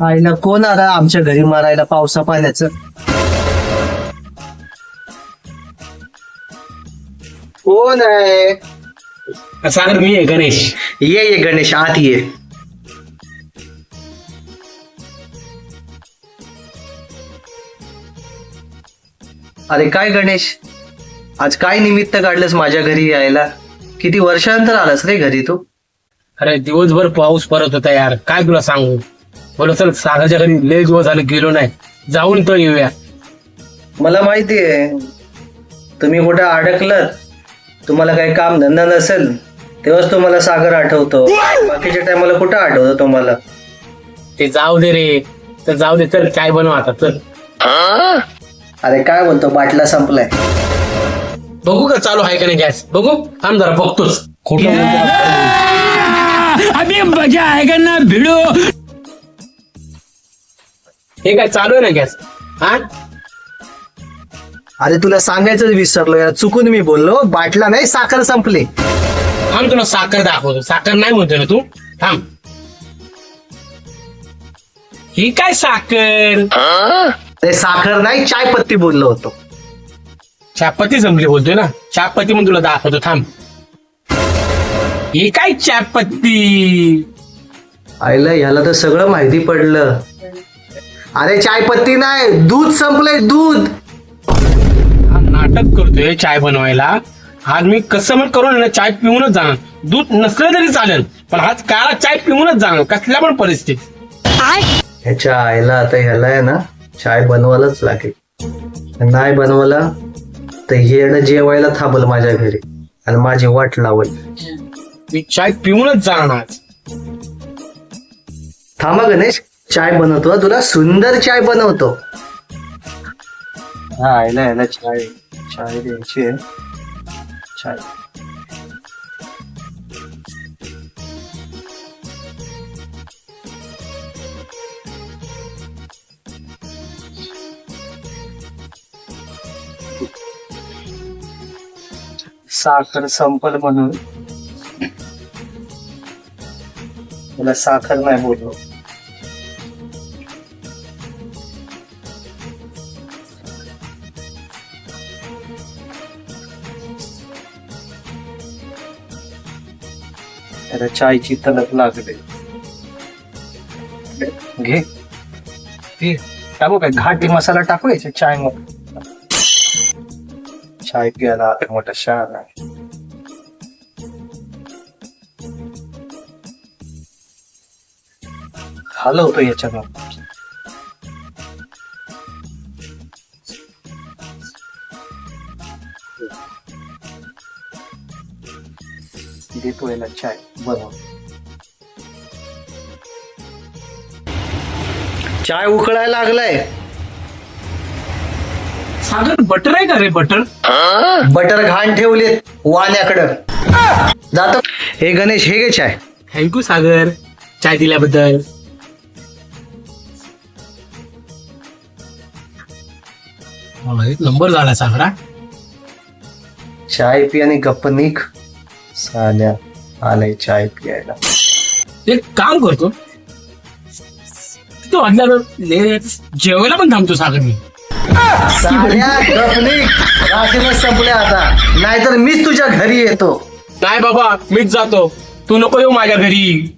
आईला कोण आला? आमच्या घरी मारायला पावसा पाण्याचं. कोण आहे? सागर मी आहे गणेश. ये ये गणेश आत ये. अरे काय गणेश? आज काय निमित्त काढलंस माझ्या घरी यायला? किती वर्षानंतर आलास रे घरी तू? अरे दिवसभर पाऊस पडत होता यार. काय तुला सांगू? बोला चल सागरच्या घरी लय दिवस झाले गेलो नाही. जाऊन तर येऊया. मला माहिती आहे तुम्ही कुठं अडकलं तुम्हाला काही काम धंदा नसेल तेव्हाच तुम्हाला सागर आठवतो. बाकीच्या टायमाला कुठं आठवतो तुम्हाला? ते जाऊ दे रे तर जाऊ दे चल काय बनव आता चल. अरे काय बोलतो बाटला संपलाय. बघू का चालू आहे का नाही गॅस? बघू थांब जरा बघतोच. खोटं अभी मजा आएगा ना भिड़ो? हे काय चालू आहे ना गॅस? हा? अरे तुला सांगायचंच विसरलो यार. चुकून मी बोललो. बाटला नाही साखर संपली. थांब तुला साखर दाखवतो. साखर नाही म्हणतो ना तू? थांब. ही काय साखर? अरे साखर नाही चाय पत्ती बोललो होतो. चापत्ती जमली बोलतोय ना? चापत्ती म्हणून तुला दाखवतो. थांब. ही काय चापत्ती आईला ह्याला तर सगळं माहिती पडलं. अरे चाय पत्ती नाही दूध संपलंय दूध. हा नाटक करतोय चाय बनवायला. आज मी कसं पण करून ना चाय पिऊनच जाणार. दूध नसलं तरी चालेल पण आज काळा चाय पिऊनच जाणार कसल्या पण परिस्थितीत. ह्याच्या आईला आता ह्याला आहे ना चाय बनवायलाच लागेल. नाही बनवला तर हे येणं जेवायला थांबल माझ्या घरी आणि माझी वाट लावल. मी चाय पिऊनच जाणार आज. थांबा गणेश. चाय बनवतो. तुला सुंदर चाय बनवतो. हा आईला ह्याला चाय चाय द्यायची आहे. चाय. साखर संपल म्हणून. तुला साखर नाही बोललो त्याला चायची तलप लागते. घे. पी. टाकू काय? घाटी मसाला टाकू याच्या चाय मग. चाय प्यायला आता मोठा शार आहे. हलवतो होतं देतो याला चाय. बनव चाय उकळायला लागलाय. सागर बटर आहे का रे बटर बटर घाण ठेवले वाण्याकडं. जातो. हे गणेश हे घे चाय. थँक्यू सागर. चाय दिल्याबद्दल. मला एक नंबर झाला सागरा. चाय पी आणि गप्प निघ. साल्या आलाय चाय पियायला एक काम करतो. तिथं वाजल्यावर जेवायला पण थांबतो सागर मी. साल्या संपल्या आता. नाहीतर मीच तुझ्या घरी येतो. नाही बाबा मीच जातो. तू नको येऊ माझ्या घरी.